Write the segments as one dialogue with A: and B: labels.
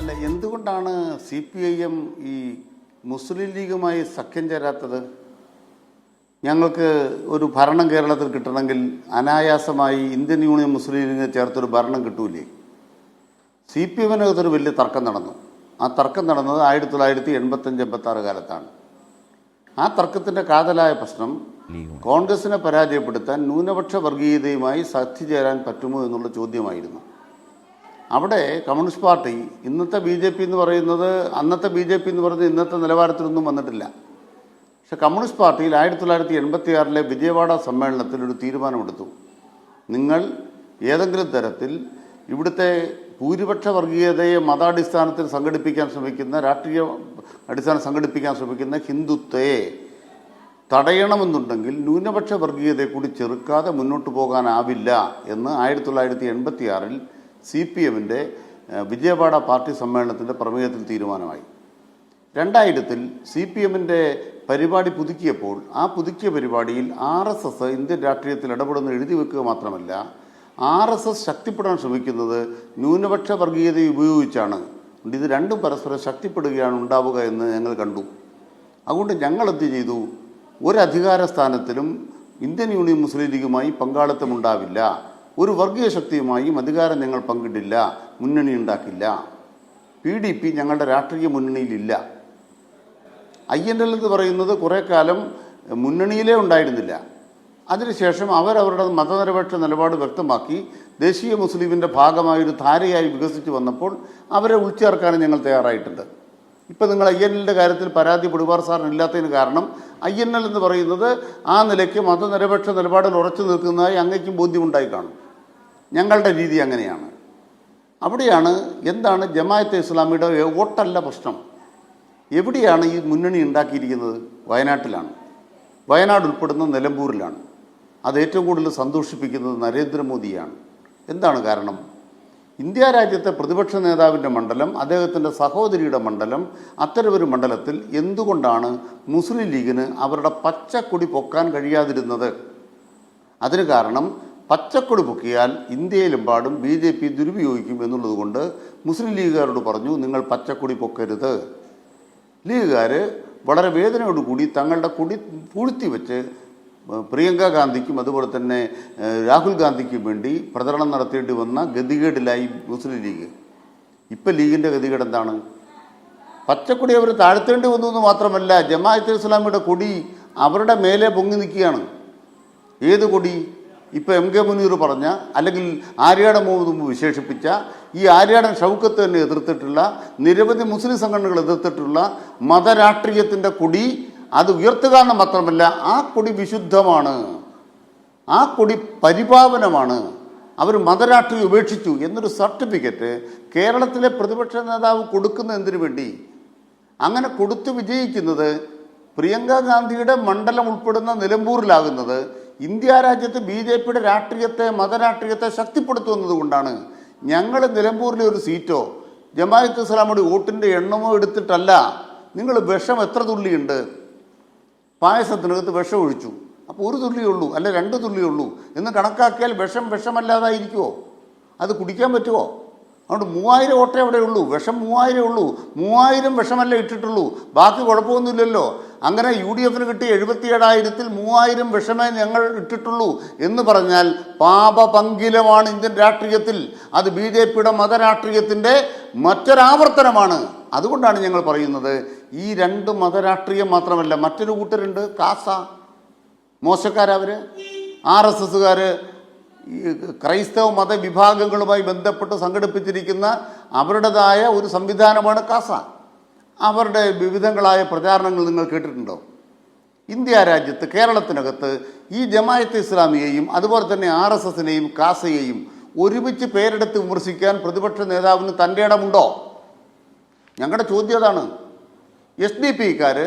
A: അല്ല എന്തുകൊണ്ടാണ് C P I M ഈ മുസ്ലിം ലീഗുമായി സഖ്യം ചേരാത്തത്? ഞങ്ങൾക്ക് ഒരു ഭരണം കേരളത്തിൽ കിട്ടണമെങ്കിൽ അനായാസമായി ഇന്ത്യൻ യൂണിയൻ മുസ്ലിം ലീഗിനെ ചേർത്തൊരു ഭരണം കിട്ടൂലേ? സി പി എമ്മിനകത്തൊരു വലിയ തർക്കം നടന്നു. ആ തർക്കം നടന്നത് ആയിരത്തി തൊള്ളായിരത്തി എൺപത്തഞ്ച് എൺപത്തി ആറ് കാലത്താണ്. ആ തർക്കത്തിന്റെ കാതലായ പ്രശ്നം കോൺഗ്രസിനെ പരാജയപ്പെടുത്താൻ ന്യൂനപക്ഷ വർഗീയതയുമായി സഖ്യ ചേരാൻ പറ്റുമോ എന്നുള്ള ചോദ്യമായിരുന്നു. അവിടെ കമ്മ്യൂണിസ്റ്റ് പാർട്ടി ഇന്നത്തെ ബി ജെ പി എന്ന് പറയുന്നത് അന്നത്തെ ബി ജെ പി എന്ന് പറയുന്നത് ഇന്നത്തെ നിലവാരത്തിലൊന്നും വന്നിട്ടില്ല. പക്ഷെ കമ്മ്യൂണിസ്റ്റ് പാർട്ടിയിൽ ആയിരത്തി തൊള്ളായിരത്തി എൺപത്തി ആറിലെ വിജയവാഡ സമ്മേളനത്തിൽ ഒരു തീരുമാനമെടുത്തു. നിങ്ങൾ ഏതെങ്കിലും തരത്തിൽ ഇവിടുത്തെ ഭൂരിപക്ഷ വർഗീയതയെ മതാടിസ്ഥാനത്തിൽ സംഘടിപ്പിക്കാൻ ശ്രമിക്കുന്ന രാഷ്ട്രീയ അടിസ്ഥാനം സംഘടിപ്പിക്കാൻ ശ്രമിക്കുന്ന ഹിന്ദുത്വയെ തടയണമെന്നുണ്ടെങ്കിൽ ന്യൂനപക്ഷ വർഗീയതയെ കൂടി ചെറുക്കാതെ മുന്നോട്ട് പോകാനാവില്ല എന്ന് ആയിരത്തി തൊള്ളായിരത്തി എൺപത്തി ആറിൽ സി പി എമ്മിന്റെ വിജയവാഡ പാർട്ടി സമ്മേളനത്തിന്റെ പ്രമേയത്തിൽ തീരുമാനമായി. രണ്ടായിരത്തിൽ സി പി എമ്മിന്റെ പരിപാടി പുതുക്കിയപ്പോൾ ആ പുതുക്കിയ പരിപാടിയിൽ ആർ എസ് എസ് ഇന്ത്യൻ രാഷ്ട്രീയത്തിൽ ഇടപെടുന്ന എഴുതി വെക്കുക മാത്രമല്ല ആർ എസ് എസ് ശക്തിപ്പെടാൻ ശ്രമിക്കുന്നത് ന്യൂനപക്ഷ വർഗീയത ഉപയോഗിച്ചാണ്. ഇത് രണ്ടും പരസ്പരം ശക്തിപ്പെടുകയാണ് ഉണ്ടാവുക എന്ന് ഞങ്ങൾ കണ്ടു. അതുകൊണ്ട് ഞങ്ങൾ എന്ത് ചെയ്തു? ഒരു സ്ഥാനത്തിലും ഇന്ത്യൻ യൂണിയൻ മുസ്ലിം ലീഗുമായി പങ്കാളിത്തം ഉണ്ടാവില്ല. ഒരു വർഗീയ ശക്തിയുമായും അധികാരം ഞങ്ങൾ പങ്കിടില്ല മുന്നണി ഉണ്ടാക്കില്ല. പി ഡി പി ഞങ്ങളുടെ രാഷ്ട്രീയ മുന്നണിയിലില്ല. ഐ എൻ എൽ എന്ന് പറയുന്നത് കുറേ കാലം മുന്നണിയിലേ ഉണ്ടായിരുന്നില്ല. അതിനുശേഷം അവരവരുടെ മതനിരപേക്ഷ നിലപാട് വ്യക്തമാക്കി. ദേശീയ മുസ്ലിമിന്റെ ഭാഗമായൊരു ധാരയായി വികസിച്ചു വന്നപ്പോൾ അവരെ ഉൾച്ചേർക്കാനും ഞങ്ങൾ തയ്യാറായിട്ടുണ്ട്. ഇപ്പം നിങ്ങൾ ഐ എൻ എല്ലിന്റെ കാര്യത്തിൽ പരാതി പെടുവാർ സാറിന് ഇല്ലാത്തതിന് കാരണം ഐ എൻ എൽ എന്ന് പറയുന്നത് ആ നിലയ്ക്ക് മതനിരപേക്ഷ നിലപാടിൽ ഉറച്ചു നിൽക്കുന്നതായി അങ്ങേക്കും ബോധ്യമുണ്ടായി കാണും. ഞങ്ങളുടെ രീതി അങ്ങനെയാണ്. അവിടെയാണ് എന്താണ് ജമായത്തെ ഇസ്ലാമിയുടെ വോട്ടല്ല പ്രശ്നം. എവിടെയാണ് ഈ മുന്നണി ഉണ്ടാക്കിയിരിക്കുന്നത്? വയനാട്ടിലാണ്. വയനാട് ഉൾപ്പെടുന്ന നിലമ്പൂരിലാണ്. അത് ഏറ്റവും കൂടുതൽ സന്തോഷിപ്പിക്കുന്നത് നരേന്ദ്രമോദിയാണ്. എന്താണ് കാരണം? ഇന്ത്യ രാജ്യത്തെ പ്രതിപക്ഷ നേതാവിന്റെ മണ്ഡലം അദ്ദേഹത്തിന്റെ സഹോദരിയുടെ മണ്ഡലം അത്തരമൊരു മണ്ഡലത്തിൽ എന്തുകൊണ്ടാണ് മുസ്ലിം ലീഗിന് അവരുടെ പച്ചക്കൊടി പൊക്കാൻ കഴിയാതിരുന്നത്? അതിന് കാരണം പച്ചക്കൊടി പൊക്കിയാൽ ഇന്ത്യയിലെമ്പാടും ബി ജെ പി ദുരുപയോഗിക്കും എന്നുള്ളതുകൊണ്ട് മുസ്ലിം ലീഗുകാരോട് പറഞ്ഞു നിങ്ങൾ പച്ചക്കൊടി പൊക്കരുത്. ലീഗുകാർ വളരെ വേദനയോടുകൂടി തങ്ങളുടെ കൊടി പൂഴ്ത്തി വെച്ച് പ്രിയങ്ക ഗാന്ധിക്കും അതുപോലെ തന്നെ രാഹുൽ ഗാന്ധിക്കും വേണ്ടി പ്രചരണം നടത്തേണ്ടി വന്ന ഗതികേടിലായി മുസ്ലിം ലീഗ്. ഇപ്പം ലീഗിന്റെ ഗതികേട് എന്താണ്? പച്ചക്കൊടി അവർ താഴ്ത്തേണ്ടി വന്നു എന്ന് മാത്രമല്ല ജമാഅത്തെ ഇസ്ലാമിയുടെ കൊടി അവരുടെ മേലെ പൊങ്ങി നിൽക്കുകയാണ്. ഏത് കൊടി? ഇപ്പം എം കെ മുനീർ പറഞ്ഞ അല്ലെങ്കിൽ ആര്യാടൻ മുഹമ്മദ് മുമ്പ് വിശേഷിപ്പിച്ച ഈ ആര്യാടൻ ഷൗക്കത്ത് തന്നെ എതിർത്തിട്ടുള്ള നിരവധി മുസ്ലിം സംഘടനകൾ എതിർത്തിട്ടുള്ള മതരാഷ്ട്രീയത്തിന്റെ കൊടി അത് ഉയർത്തുക എന്ന് മാത്രമല്ല ആ കൊടി വിശുദ്ധമാണ്. ആ കൊടി പരിപാവനമാണ്. അവർ മതരാഷ്ട്രീയം ഉപേക്ഷിച്ചു എന്നൊരു സർട്ടിഫിക്കറ്റ് കേരളത്തിലെ പ്രതിപക്ഷ നേതാവ് കൊടുക്കുന്ന എന്തിനു വേണ്ടി? അങ്ങനെ കൊടുത്തു വിജയിക്കുന്നത് പ്രിയങ്ക ഗാന്ധിയുടെ മണ്ഡലം ഉൾപ്പെടുന്ന നിലമ്പൂരിലാകുന്നത് ഇന്ത്യ രാജ്യത്ത് ബി ജെ പിയുടെ രാഷ്ട്രീയത്തെ മതരാഷ്ട്രീയത്തെ ശക്തിപ്പെടുത്തുന്നത് കൊണ്ടാണ് ഞങ്ങൾ നിലമ്പൂരിലെ ഒരു സീറ്റോ ജമാഅത്ത് ഇസ്ലാമിയുടെ വോട്ടിന്റെ എണ്ണമോ എടുത്തിട്ടല്ല. നിങ്ങൾ വിഷം എത്ര തുള്ളിയുണ്ട്? പായസത്തിനകത്ത് വിഷം ഒഴിച്ചു. അപ്പോൾ ഒരു തുള്ളിയുള്ളൂ അല്ല രണ്ട് തുള്ളിയുള്ളൂ എന്ന് കണക്കാക്കിയാൽ വിഷം വിഷമല്ലാതായിരിക്കുമോ അത് കുടിക്കാൻ പറ്റുമോ അതുകൊണ്ട് മൂവായിരം ഓട്ടേ അവിടെ ഉള്ളൂ. വിഷം മൂവായിരം ഉള്ളൂ. മൂവായിരം വിഷമല്ല ഇട്ടിട്ടുള്ളൂ. ബാക്കി കുഴപ്പമൊന്നുമില്ലല്ലോ. അങ്ങനെ യു ഡി എഫിന് കിട്ടിയ എഴുപത്തിയേഴായിരത്തിൽ മൂവായിരം വിഷമേ ഞങ്ങൾ ഇട്ടിട്ടുള്ളൂ എന്ന് പറഞ്ഞാൽ പാപപങ്കിലമാണ് ഇന്ത്യൻ രാഷ്ട്രീയത്തിൽ. അത് ബി ജെ പിയുടെ മതരാഷ്ട്രീയത്തിന്റെ മറ്റൊരാവർത്തനമാണ്. അതുകൊണ്ടാണ് ഞങ്ങൾ പറയുന്നത് ഈ രണ്ട് മതരാഷ്ട്രീയം മാത്രമല്ല മറ്റൊരു കൂട്ടരുണ്ട് കാസ. മോശക്കാരവർ ആർ എസ് എസ്സുകാർ ക്രൈസ്തവ മതവിഭാഗങ്ങളുമായി ബന്ധപ്പെട്ട് സംഘടിപ്പിച്ചിരിക്കുന്ന അവരുടേതായ ഒരു സംവിധാനമാണ് കാസ. അവരുടെ വിവിധങ്ങളായ പ്രചാരണങ്ങൾ നിങ്ങൾ കേട്ടിട്ടുണ്ടോ? ഇന്ത്യ രാജ്യത്ത് കേരളത്തിനകത്ത് ഈ ജമായത്ത് ഇസ്ലാമിയെയും അതുപോലെ തന്നെ ആർ എസ് എസിനെയും കാസയെയും ഒരുമിച്ച് പേരെടുത്ത് വിമർശിക്കാൻ പ്രതിപക്ഷ നേതാവിന് തന്റെ ഇടമുണ്ടോ? ഞങ്ങളുടെ ചോദ്യം അതാണ്. എസ് ഡി പിക്കാർ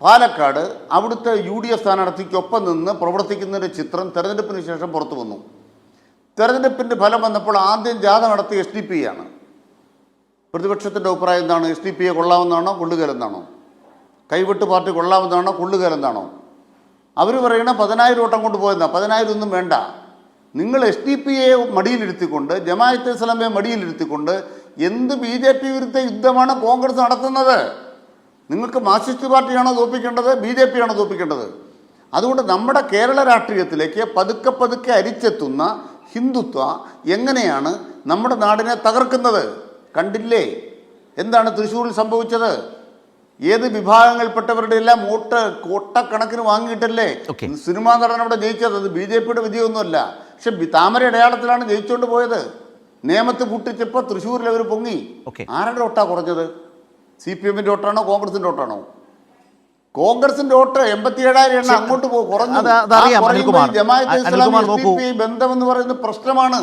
A: പാലക്കാട് അവിടുത്തെ യു ഡി എഫ് സ്ഥാനാർത്ഥിക്കൊപ്പം നിന്ന് പ്രവർത്തിക്കുന്നതിന്റെ ചിത്രം തെരഞ്ഞെടുപ്പിന് ശേഷം പുറത്തു വന്നു. തെരഞ്ഞെടുപ്പിന്റെ ഫലം വന്നപ്പോൾ ആദ്യം ജാഥ നടത്തി എസ് ഡി പി ആണ്. പ്രതിപക്ഷത്തിന്റെ അഭിപ്രായം എന്താണ്? എസ് ഡി പിയെ കൊള്ളാമെന്നാണോ? കൊള്ളുകയല്ലെന്നാണോ കൈവിട്ട് പാർട്ടി കൊള്ളാമെന്നാണോ? കൊള്ളുകയല്ലെന്നാണോ അവർ പറയണ പതിനായിരം ഓട്ടം കൊണ്ട് പോയെന്നാ? പതിനായിരം ഒന്നും വേണ്ട. നിങ്ങൾ എസ് ഡി പിയെ മടിയിലിരുത്തിക്കൊണ്ട് ജമാഅത്ത് ഇസ്ലാമിയെ മടിയിലിരുത്തിക്കൊണ്ട് എന്ത് ബി ജെ പി വിരുദ്ധ യുദ്ധമാണ് കോൺഗ്രസ് നടത്തുന്നത്? നിങ്ങൾക്ക് മാർക്സിസ്റ്റ് പാർട്ടിയാണോ തോപ്പിക്കേണ്ടത് ബി ജെ പി ആണോ തോപ്പിക്കേണ്ടത് അതുകൊണ്ട് നമ്മുടെ കേരള രാഷ്ട്രീയത്തിലേക്ക് പതുക്കെ പതുക്കെ അരിച്ചെത്തുന്ന ഹിന്ദുത്വ എങ്ങനെയാണ് നമ്മുടെ നാടിനെ തകർക്കുന്നത്? കണ്ടില്ലേ? എന്താണ് തൃശ്ശൂരിൽ സംഭവിച്ചത്? ഏത് വിഭാഗങ്ങളിൽപ്പെട്ടവരുടെ എല്ലാം വോട്ട് കോട്ടക്കണക്കിന് വാങ്ങിയിട്ടല്ലേ. സിനിമാ നടൻ അവിടെ ജയിച്ചത്. അത് ബി ജെ പിയുടെ വിജയമൊന്നുമല്ല. പക്ഷെ താമര അടയാളത്തിലാണ് ജയിച്ചുകൊണ്ട് പോയത്. നിയമത്ത് പൂട്ടിച്ചപ്പോൾ തൃശ്ശൂരിൽ അവർ പൊങ്ങി. ആരുടെ വോട്ടാ കുറഞ്ഞത്? സി പി എമ്മിന്റെ വോട്ടാണോ കോൺഗ്രസിന്റെ വോട്ടാണോ? കോൺഗ്രസിന്റെ വോട്ട് എൺപത്തി ഏഴായിരം എണ്ണം അങ്ങോട്ട് പോകും കുറഞ്ഞു. ഈ ഇസ്ലാമി ബന്ധം എന്ന് പറയുന്നത് പ്രശ്നമാണ്.